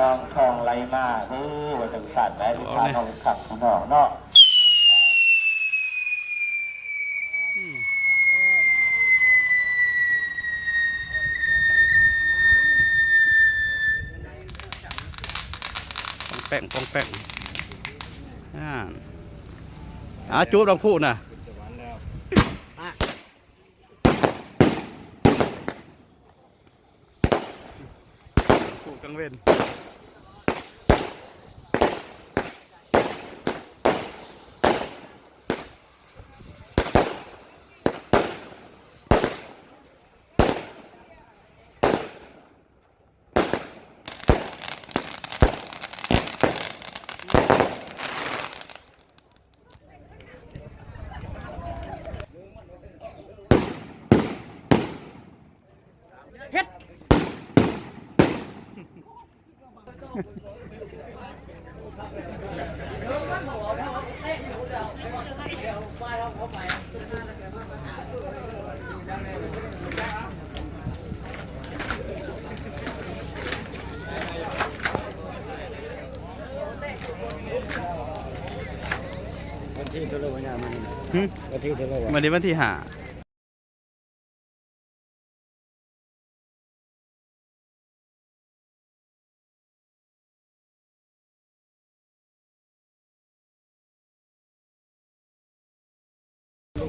น้องทองไหลมาเฮ้ยว่าจังสันได้ที่พาน้องขับพี่น้องเนาะแป้งปองแป้งอ่าอาจูบลองพูดนะพูดกังเวน หึวันที่เท่าไหร่วันนี้วันที่ห้า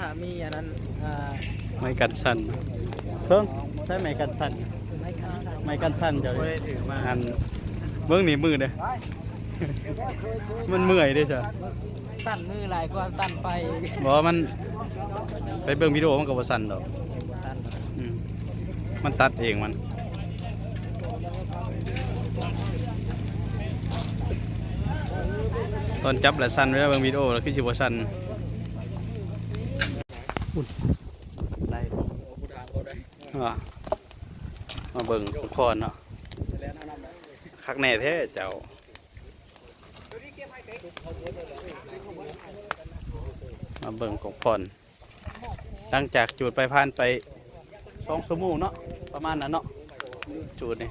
ถ้ามีอันนั้นอ่าไม่กันสั้นเพิ่งใช่ไหมกันสั้นไม่คันสั้นไม่กันสั้นเจ้าบ่เลได้ยถือมาอันเบื้องนี้มือเด้อ มันเมื่อยเด้อจ้ะสั้นมือหลายกว่าสั้นไปบอกว่ามัน ไปเบิ่งวิดีโอมันก็บ่สั้นดอกสั้นอืมมันตัดเองมัน ตอนจับแหละสั้นเวลาเบิ่งวิดีโอแล้วคือสิบ่สั้น อุ๊ยได้ว่ามาเบิ่งทุกคนเนาะคักแน่แท้เจ้ามาเบิ่งกบพรหลังจากจูดไปผ่านไปสองชั่วโมงเนาะประมาณนั้นเนาะจูดนี่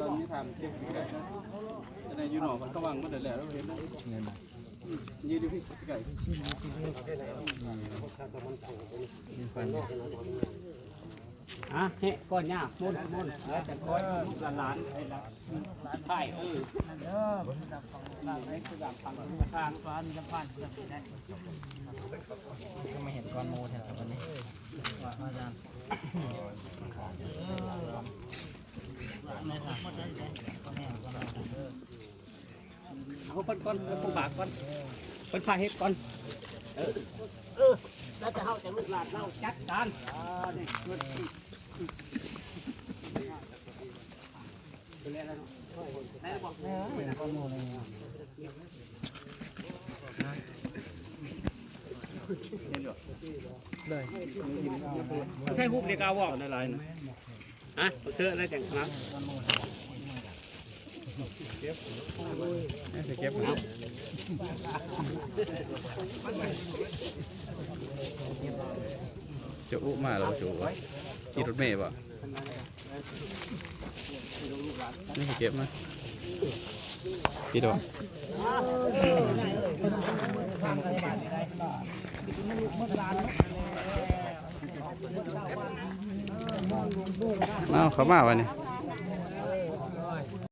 ตอนนี้ทำเช็คในยูโน่มันก็วางมาเดี๋ยวแล้วเห็นไหมยืนดูพี่ไก่อะเฮ้ก้อนหญ้ามุนมุ่นแล้วจะก้อนลูกหลานไอ้ละใช่เออเด้อมันดับฟังลางให้คือดับฟังทางฟ้ามีน้ำพันจะได้ก็ไม่เห็นก้อนโมแถววันนี้ว่าอาจารย์ เอาก้อนก้อนเอาปูบากก้อนก้อนพาเฮ็ดก้อนแล้วจะเข้าจะลูกหลานเราจัดการใช่ฮุบเด็กเอาบอกได้ลายนะ ฮะเสื้ออะไรแต่งครับนี่จะเก็บนะจะอุ้มาแล้วจะอุขี่รถเมย์ป่ะนี่เก็บนะพี่ดอกเเอาเขามาวันนี้